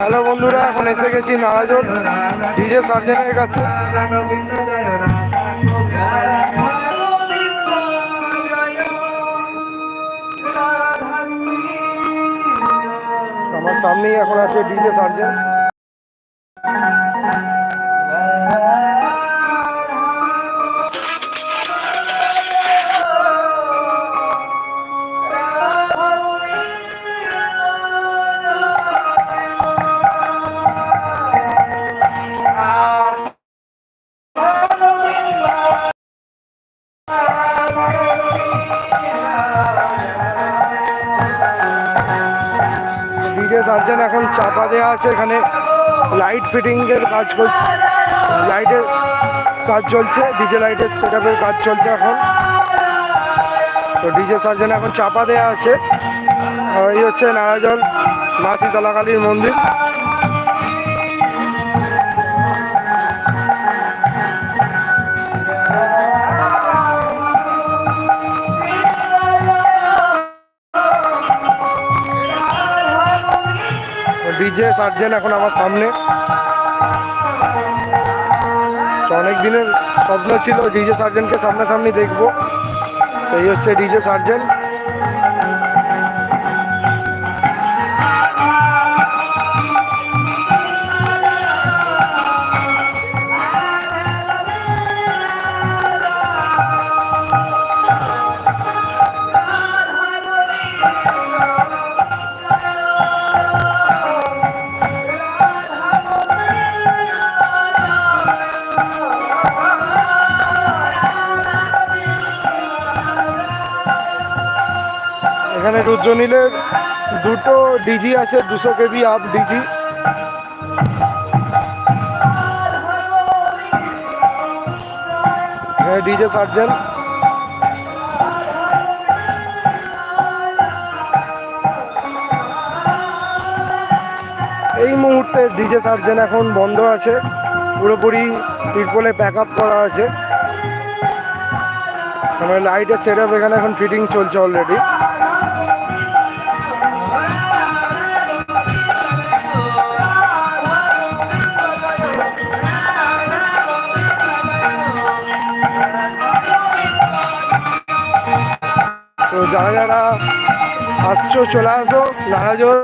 Hello বন্ধুরা, এখন এসে গেছি নারাজন ডিজে সার্জেনের কাছে। আমার সামনেই এখন আছে ডিজে সার্জেন। সার্জেন এখন চাপা দেওয়া আছে, এখানে লাইট ফিটিংয়ের কাজ করছে লাইটের কাজ চলছে ডিজে লাইটের সেট কাজ চলছে এখন। তো ডিজে সার্জেন এখন চাপা দেওয়া আছে। এই হচ্ছে নারাজল মা শীতলা কালীর মন্দির। ডিজে সার্জেন এখন আমার সামনে। অনেক দিনের স্বপ্ন ছিল ডিজে সার্জেনকে সামনাসামনি দেখব। সেই হচ্ছে ডিজে সার্জেন রুদ্রনীলের দুটো ডিজি আছে, দুশো KB up DG DJ Sarjan এই মুহূর্তে ডিজে সার্জেন এখন বন্ধ আছে, পুরোপুরি তিরপলে প্যাক আপ করা আছে। মানে লাইটের সেট এখানে এখন ফিটিং চলছে অলরেডি আসছো চলে আসো নারাজল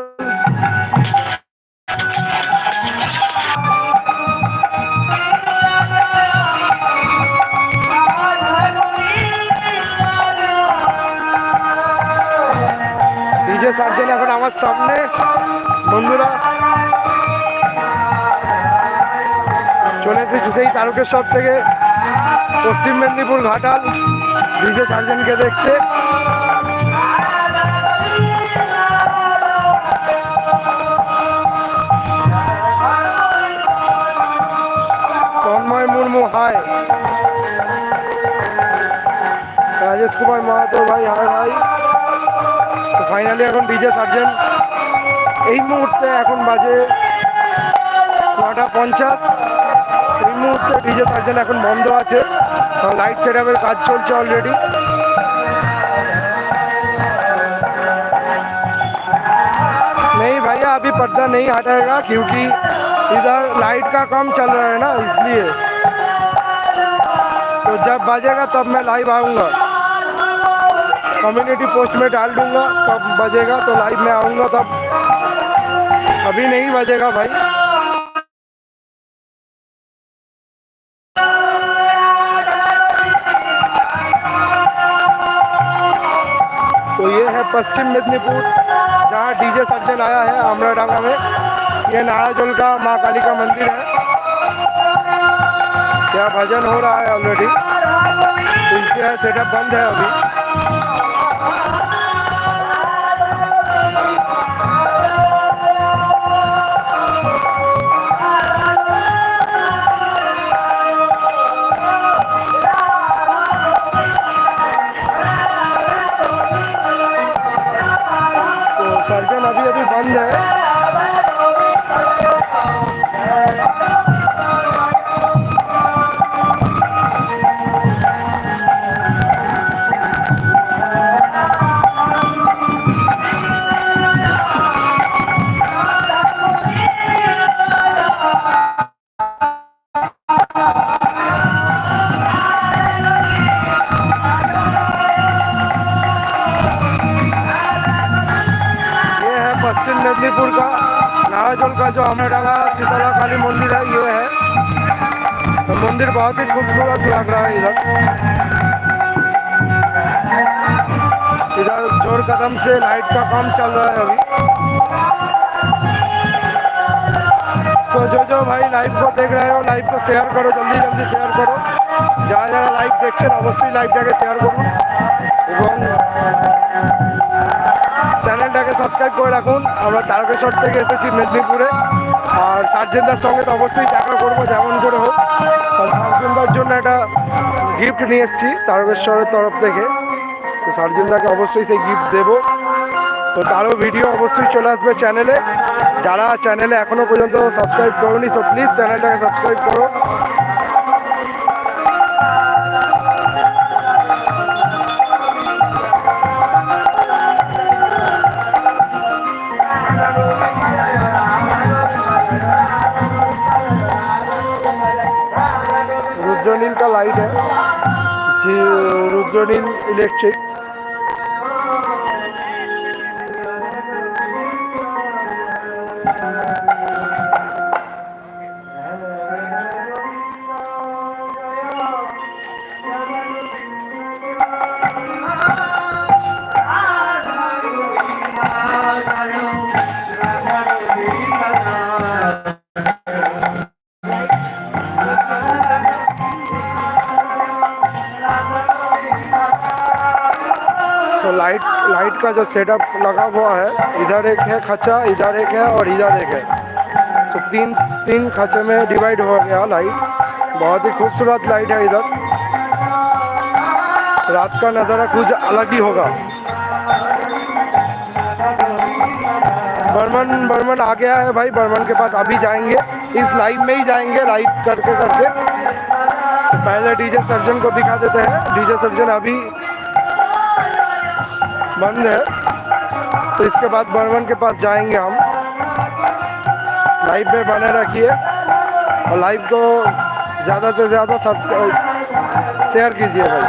ডিজে সার্জেন এখন আমার সামনে। বন্ধুরা, চলে এসেছি সেই তারকেশ্বর থেকে পশ্চিম মেদিনীপুর ঘাটাল। ডিজে সার্জেনকে দেখতে। রাজেশ কুমার মাহাতো ভাই হায় ভাই তো ফাইনালি এখন ডিজে সার্জেন এই মুহূর্তে এখন বাজে নটা পঞ্চাশ এই মুহূর্তে ডিজে সার্জেন এখন বন্ধ আছে লাইট সেট কাজ চলছে অলরেডি नहीं भैया अभी पर्दा नहीं हटाएगा क्योंकि इधर लाइट का काम चल रहा है ना इसलिए तो जब बजेगा तब मैं लाइव आऊँगा कम्युनिटी पोस्ट में डाल दूँगा, कब बजेगा तो लाइव में आऊँगा तब। अभी नहीं बजेगा भाई। तो ये है पश्चिम मेदिनीपुर, जहाँ डीजे सर्जन आया है आमराडांगा में। ये नाराजोल का माँ काली का मंदिर है। यहाँ भजन हो रहा है ऑलरेडी इसके सेटअप बंद है अभी। जो अमरडांगा शीतला काली मंदिर है ये है तो मंदिर बहुत ही खूबसूरत लग रहा है इधर इधर जोर कदम से लाइट का काम चल रहा है अभी सो जो जो भाई लाइव को देख रहे हो लाइव को शेयर करो जल्दी जल्दी शेयर करो যারা যারা লাইভ দেখছেন অবশ্যই লাইভটাকে শেয়ার করুন এবং চ্যানেলটাকে সাবস্ক্রাইব করে রাখুন। আমরা তারকেশ্বর থেকে এসেছি মেদিনীপুরে। আর সার্জেনদার সঙ্গে তো অবশ্যই দেখা করব, যেমন করে হোক। সার্জেনদার জন্য একটা গিফট নিয়ে এসেছি তারকেশ্বরের তরফ থেকে। তো সার্জেনদাকে অবশ্যই সেই গিফট দেবো। তো তারও ভিডিও অবশ্যই চলে আসবে চ্যানেলে যারা চ্যানেলে এখনও পর্যন্ত সাবস্ক্রাইব করোনি সো প্লিজ চ্যানেলটাকে সাবস্ক্রাইব করো। ক্লোরিন ইলেকট্রিক का जो सेटअप लगा हुआ है, इधर एक है खच्चा, इधर एक है और इधर एक है। सो तीन तीन खच्चे में डिवाइड हो गया लाइट बहुत ही खूबसूरत लाइट है इधर। रात का नज़ारा कुछ अलग ही होगा। बर्मन बर्मन आ गया है भाई। बर्मन के पास अभी जाएँगे। इस लाइव में ही जाएँगे लाइव करके करके पहले डीजे सर्जन को दिखा देते हैं। डीजे सर्जन अभी बंद है तो इसके बाद बर्मन के पास जाएँगे हम। लाइव में बने रखिए और लाइव को ज़्यादा से ज़्यादा सब्सक्राइब शेयर कीजिए भाई।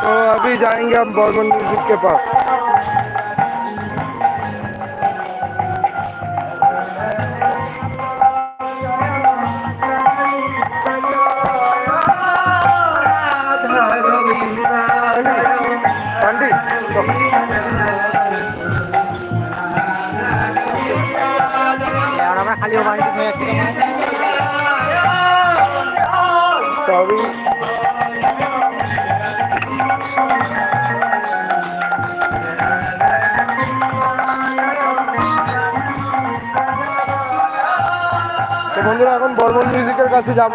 तो अभी जाएँगे हम बर्मन म्यूज़िक के पास। বন্ধুরা এখন বর্মন মিউজিকের কাছে যাব।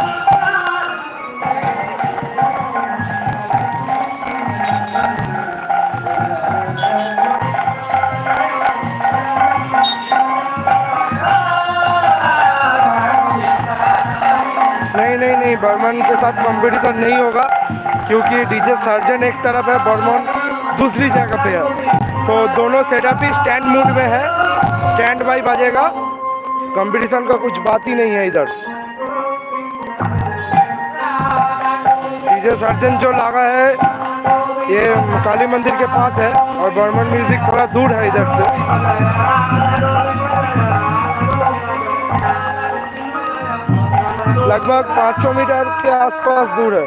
नहीं नहीं, बर्मन के साथ कंपटीशन नहीं होगा, क्योंकि डीजे सर्जन एक तरफ़ है, बर्मन दूसरी जगह पे है। तो दोनों सेटअप ही स्टैंड मूड में है स्टैंड बाई बजेगा। कंपटीशन का कुछ बात ही नहीं है इधर। डीजे सर्जन जो लगा है, ये काली मंदिर के पास है, और बर्मन म्यूज़िक थोड़ा दूर है इधर से। लगभग 500 मीटर के आसपास दूर है।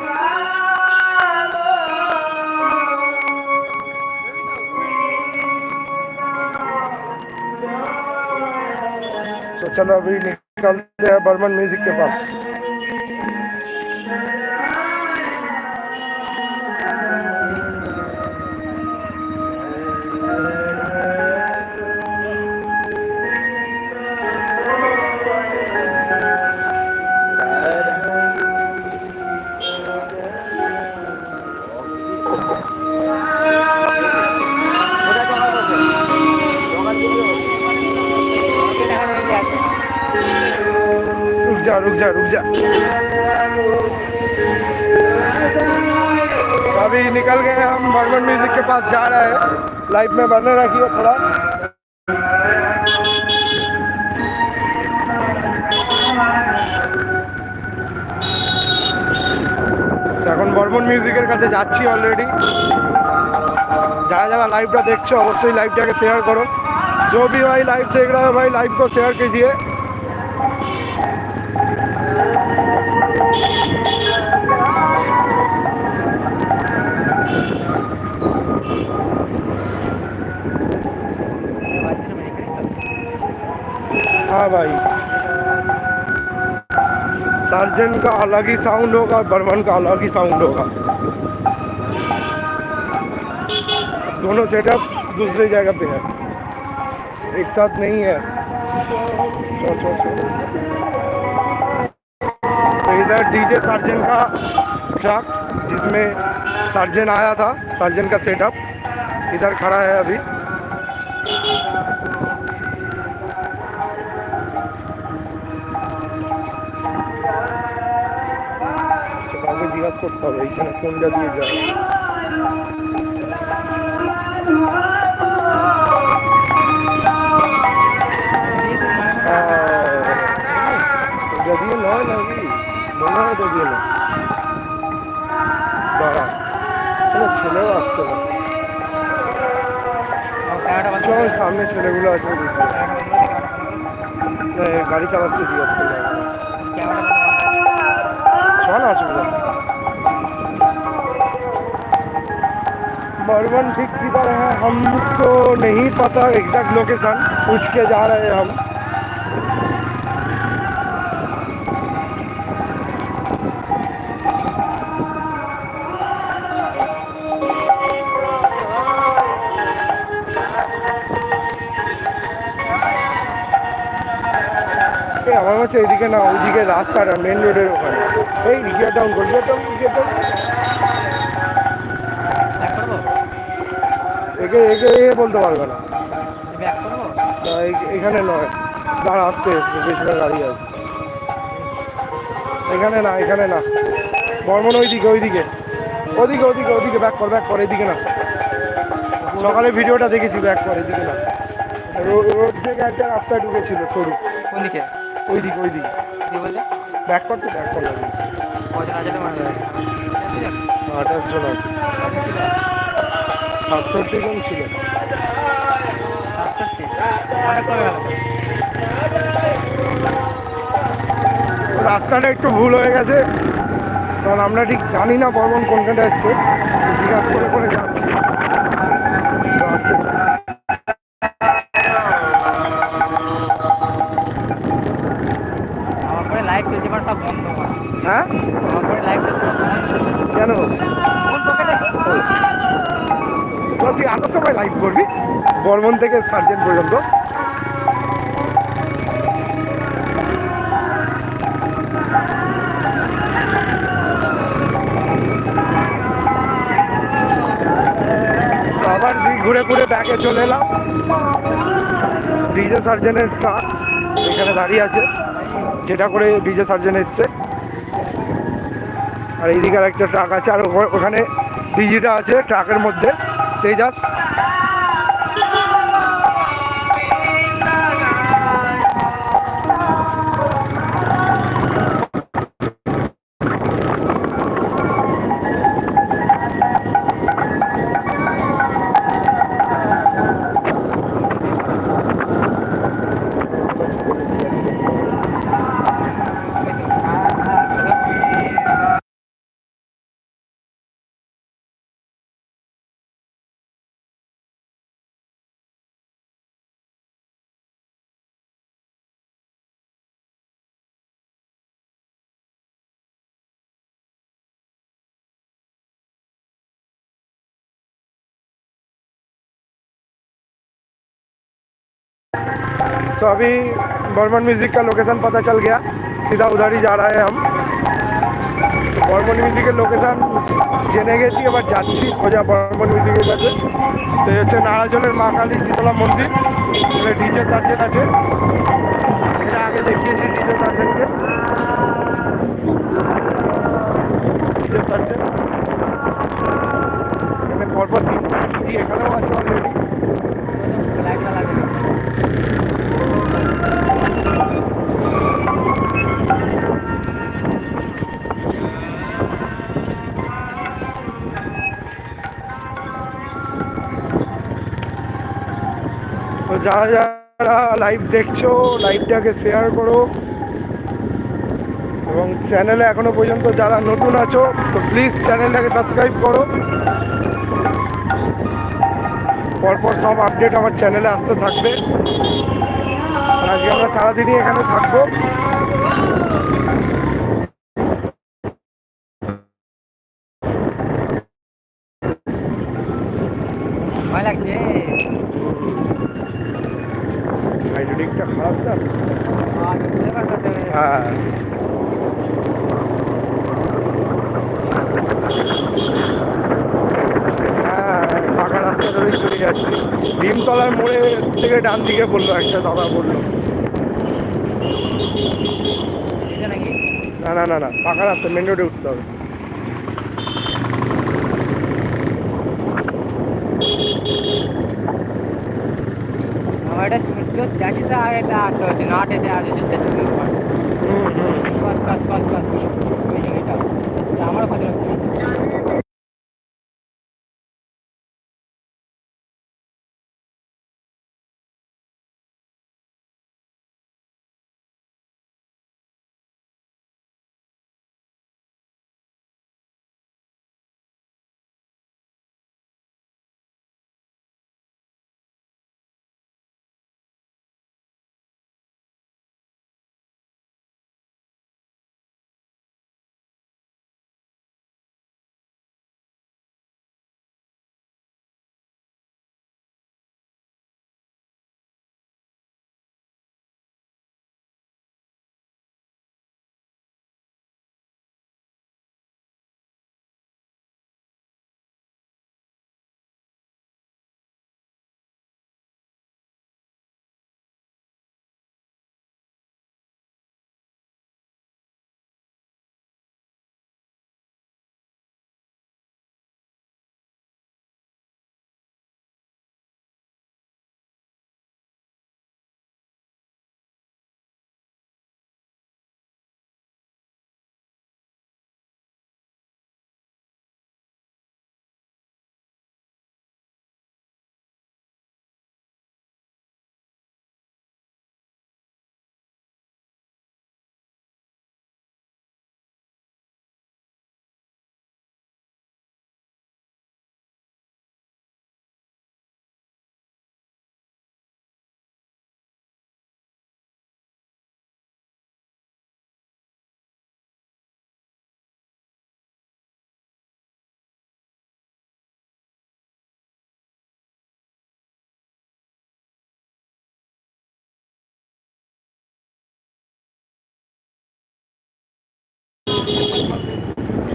तो चलो अभी निकलते हैं बर्मन म्यूज़िक के पास। रुक जा रुक जा रुक जा अभी निकल गए हम बर्मन म्यूजिक के पास जा रहे हैं लाइफ में बने रखिए थोड़ा তো এখন বর্মন মিউজিকের কাছে যাচ্ছি অলরেডি যারা যারা लाइव देखो অবশ্যই লাইভটাকে শেয়ার করো जो भी भाई लाइव देख रहा है भाई लाइव को शेयर कीजिए हाँ भाई। सर्जन का अलग ही साउंड होगा बर्मन का अलग ही साउंड होगा। दोनों सेटअप दूसरी जगह पे है। एक साथ नहीं है। चलो, चलो, चलो। तो इधर डीजे सर्जन का ट्रक जिसमें सर्जन आया था सर्जन का सेटअप इधर खड़ा है अभी। আন্দাজ করতে হবে, এইখানে কোনটা দিয়ে যাবে দিয়ে নয় দিয়ে ছেলেও না। সামনে ছেলেগুলো আসবে গাড়ি চালাচ্ছে জিজ্ঞাসা করলে চল আসবে बर्मन ठीक किधर है हम तो नहीं पता एग्जैक्ट लोकेशन पूछ के जा रहे हैं हम এই আমার কাছে এইদিকে না ওইদিকে রাস্তাটা মেন রোডের ওখানে এই গিয়ার ডাউন কর গিয়ার ডাউন গিয়ার ডাউন একে একে এ বলতে পারবে না। এখানে নয়। দাঁড়া আসতে পেছনে গাড়ি আছে। এখানে না এখানে না। বর্মন ওইদিকে ওইদিকে। ওদিকে ওদিকে ওদিকে ব্যাক কর ব্যাক কর এদিকে না। সকালে ভিডিওটা দেখেছি ব্যাক কর এদিকে না। রোড থেকে একটা রাস্তা ঢুকেছিল সরু। কোন দিকে? ওইদিকে ওইদিকে। ব্যাক কর তো ব্যাক কর। আঠাশ জন আছে। সাতষট্টি জন ছিল রাস্তাটা একটু ভুল হয়ে গেছে। কারণ আমরা ঠিক জানি না বর্মন কোনখানটা এসছে। জিজ্ঞাসা করে করে যাচ্ছি। বর্মন থেকে সার্জেন্ট পর্যন্ত। আবার সেই ঘুরে ঘুরে ব্যাকে চলে এলাম। ডিজে সার্জেনের ট্রাক এখানে দাঁড়িয়ে আছে। যেটা করে ডিজে সার্জেন এসছে। আর এইদিকে আর একটা ট্রাক আছে, আর ওখা- ওখানে ডিজিটা আছে ট্রাকের মধ্যে। তেজাস। सो अभी बर्मन म्यूजिक का लोकेशन पता चल गया सीधा उधर ही जा रहा है हम বর্মন মিউজিকের লোকেশান জেনে গেছি এবার যাচ্ছি সোজা বর্মন মিউজিকের কাছে তো এই হচ্ছে নারাজলের মা কালী শীতলা মন্দির এখানে ডিজে সার্জেন্ট আছে এর আগে দেখিয়েছি ডিজে সার্জেন্টকে ডিজে সার্জেন্ট এখানে পরপর তিন তিনটি এখানেও আছে অলরেডি তো যারা যারা লাইভ দেখছ লাইভটাকে শেয়ার করো। এবং চ্যানেলে এখনও পর্যন্ত যারা নতুন আছো, তো প্লিজ চ্যানেলটাকে সাবস্ক্রাইব করো। পরপর সব আপডেট আমার চ্যানেলে আসতে থাকবে। আজকে আমরা সারাদিনই এখানে থাকব ভয় লাগছে হাইড্রোলিকটা খারাপ না আহ, বুঝতে পারছ তো? হ্যাঁ হ্যাঁ পাকা রাস্তা ধরেই চলে যাচ্ছি। ভীমতলার মোড়ে থেকে ডান দিকে বলল একটা দাদা বলল। না না না না পাকা রাস্তা মেন রোডে উঠতে হবে। আমার এটা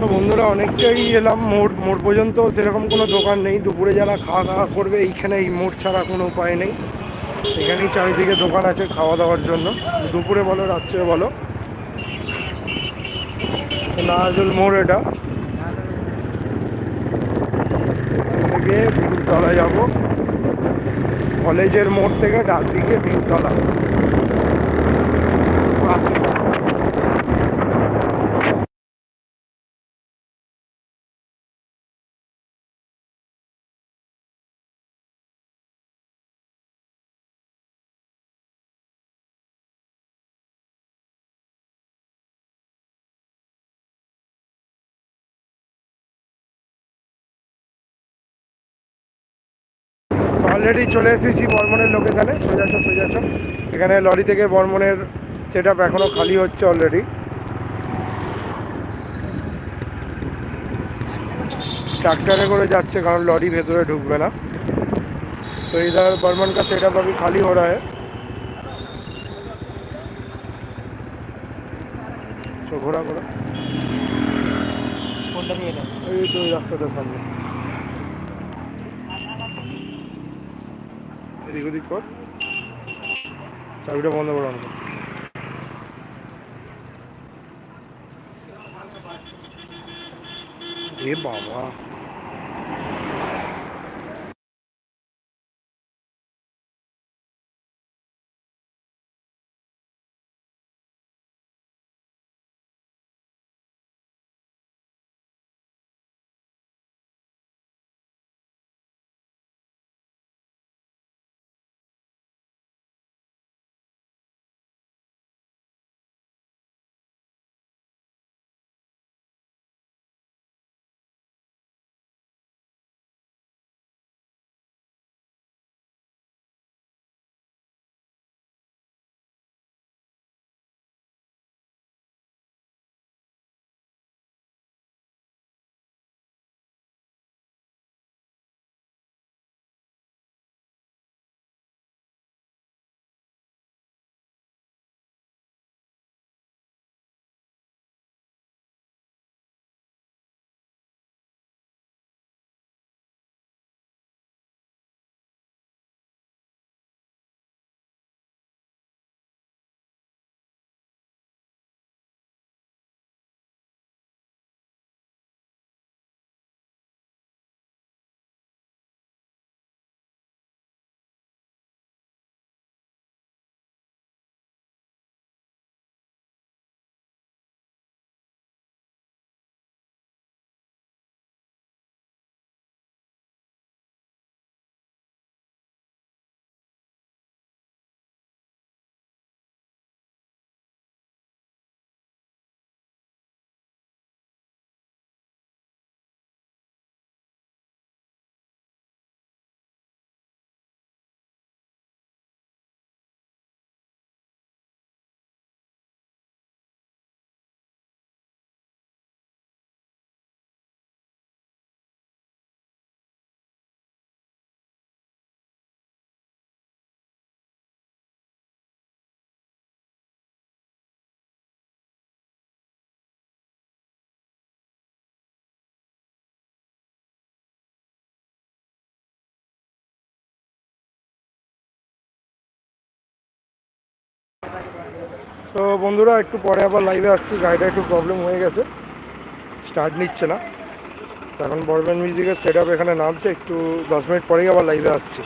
তো বন্ধুরা, অনেকটাই এলাম মোড়। মোড় পর্যন্ত সেরকম কোনো দোকান নেই। দুপুরে যারা খাওয়া দাওয়া করবে, এইখানে এই মোড় ছাড়া কোনো উপায় নেই। এখানেই চারিদিকে দোকান আছে খাওয়া দাওয়ার জন্য। দুপুরে বলো, রাত্রে বলো। নাজুল মোড় এটা। থেকে ভীমতলা যাব। কলেজের মোড় থেকে ডান দিকে ভীমতলা অলরেডি চলে এসেছি বর্মনের লোকেশানে সোজাচ্ছ সোজাচ্ছ এখানে লরি থেকে বর্মনের সেট আপ এখনও খালি হচ্ছে অলরেডি ট্রাক্টরে করে যাচ্ছে, কারণ লরি ভেতরে ঢুকবে না। তো इधर বর্মন কা সেট আপ खाली हो रहा ঘোরা ঘোরা। घोड़ा घोड़ा तो रास्ता রাস্তাটা সামনে। এদিক ওদিক কর। চাবিটা বন্ধ করো এ বাবা। তো বন্ধুরা, একটু পরে আবার লাইভে আসছি। গাড়িটা একটু প্রবলেম হয়ে গেছে। স্টার্ট নিচ্ছে না। এখন বড়বেন মিউজিকের সেট এখানে নামছে। একটু দশ মিনিট পরেই আবার লাইভে আসছি।